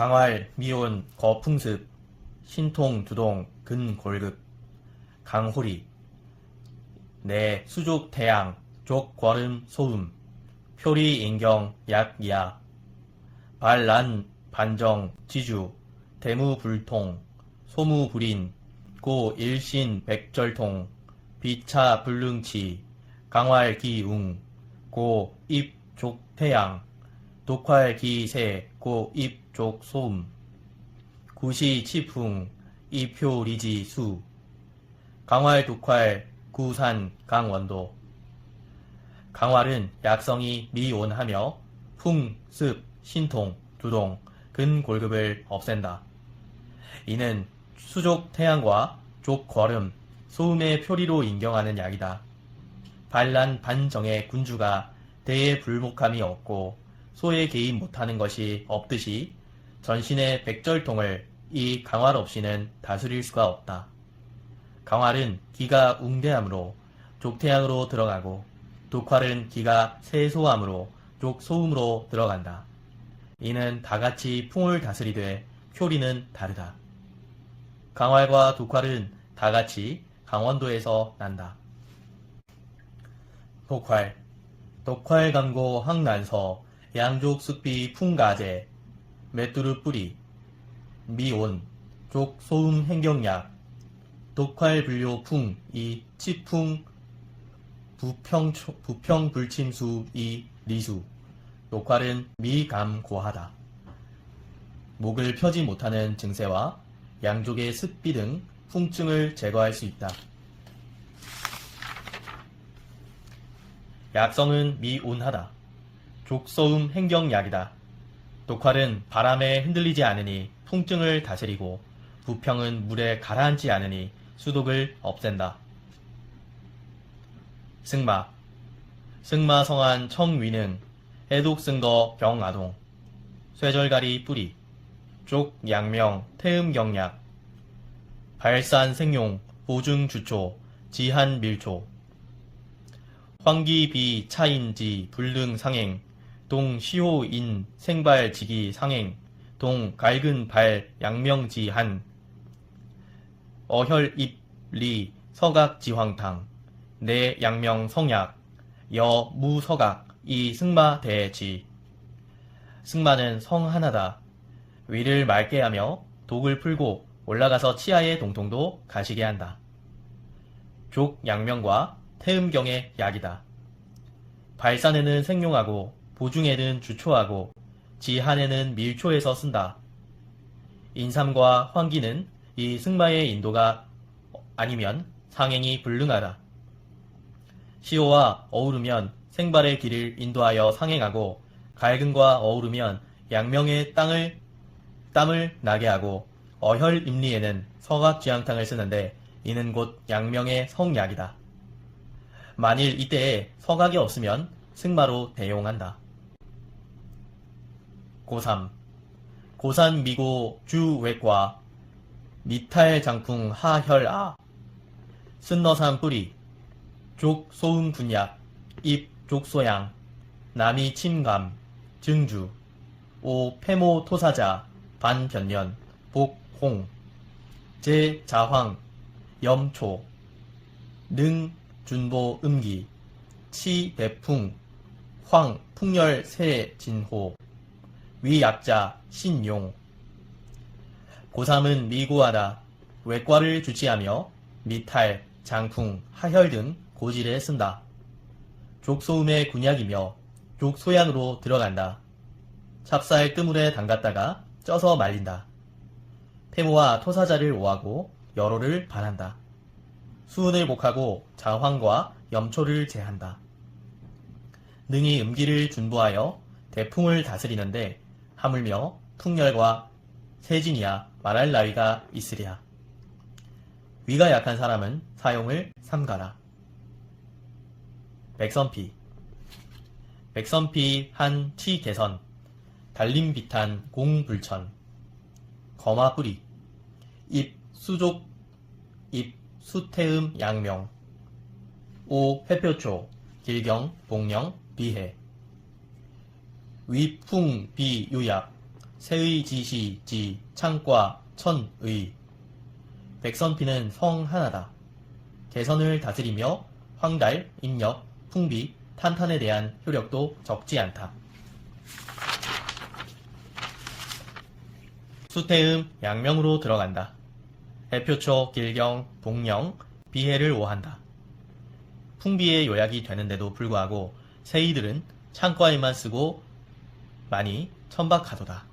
강활, 미온, 거풍습, 신통, 두동, 근 골급, 강호리, 내, 수족, 태양, 족, 거름, 소음, 표리, 인경, 약, 야, 반란, 반정, 지주, 대무, 불통, 소무, 불인, 고, 일신, 백절통, 비차, 불능치, 강활, 기웅, 고, 입, 족, 태양, 독활, 기세, 고, 입, 족, 소음, 구시, 치풍, 이표, 리지, 수, 강활, 독활, 구산, 강원도. 강활은 약성이 미온하며 풍, 습, 신통, 두동, 근골급을 없앤다. 이는 수족 태양과 족 거름, 소음의 표리로 인경하는 약이다. 반란 반정의 군주가 대에 불목함이 없고 소에 개입 못하는 것이 없듯이 전신의 백절통을 이 강활 없이는 다스릴 수가 없다. 강활은 기가 웅대함으로 족태양으로 들어가고 독활은 기가 세소함으로 족소음으로 들어간다. 이는 다같이 풍을 다스리되 표리는 다르다. 강활과 독활은 다같이 강원도에서 난다. 독활 독활 강고 항난서 양족 숙비 풍가제 메뚜르 뿌리 미온 족 소음 행경약 독활 불료 풍 이 치풍 부평 부평 불침수 이 리수 독활은 미감 고하다. 목을 펴지 못하는 증세와 양족의 습비 등 풍증을 제거할 수 있다. 약성은 미온하다. 족소음 행경약이다. 독활은 바람에 흔들리지 않으니 풍증을 다스리고 부평은 물에 가라앉지 않으니 수독을 없앤다. 승마. 승마 성한 청위능 해독 승거 병아동. 쇠절가리 뿌리. 쪽 양명 태음경약. 발산 생용 보증 주초 지한 밀초. 황기비 차인지 불능 상행 동 시호인 생발 지기 상행 동 갈근 발 양명지한 어혈 입리 서각 지황탕 내 양명 성약 여 무서각 이 승마 대지 승마는 성 하나다 위를 맑게 하며 독을 풀고 올라가서 치아의 동통도 가시게 한다. 족 양명과 태음경의 약이다. 발산에는 생용하고 보중에는 주초하고 지한에는 밀초에서 쓴다. 인삼과 황기는 이 승마의 인도가 아니면 상행이 불능하다. 시호와 어우르면 생발의 길을 인도하여 상행하고 갈근과 어우르면 양명의 땅을 땀을 나게 하고 어혈 임리에는 서각쥐앙탕을 쓰는데 이는 곧 양명의 성약이다. 만일 이때에 서각이 없으면 승마로 대용한다. 고3 고산 미고 주외과. 미탈 장풍 하혈아. 쓴너산 뿌리. 족 소음 군약. 입 족소양. 남이 침감. 증주. 오 폐모 토사자. 반변년. 복홍. 제 자황. 염초. 능 준보 음기. 치 대풍. 황 풍열 세 진호 위약자 신용 고3은 미고하다 외과를 주치하며 미탈, 장풍, 하혈 등 고지를 쓴다. 족소음의 군약이며 족소양으로 들어간다. 찹쌀 뜨물에 담갔다가 쪄서 말린다. 폐모와 토사자를 오하고 여로를 반한다. 수은을 목하고 자황과 염초를 제한다. 능히 음기를 준보하여 대풍을 다스리는데 하물며 풍열과 세진이야 말할 나위가 있으랴. 위가 약한 사람은 사용을 삼가라. 백선피. 백선피 한치 개선. 달림비탄 공불천. 거마뿌리. 입 수족 입 수태음 양명. 오 회표초 길경 복령 비해 위풍 비유약 세의 지시 지 창과 천의 백선피는 성 하나다. 개선을 다스리며 황달, 인력, 풍비, 탄탄에 대한 효력도 적지 않다. 수태음 양명으로 들어간다. 대표초 길경, 동령, 비해를 오한다. 풍비의 요약이 되는데도 불구하고 세이들은 창과에만 쓰고 많이 천박하도다.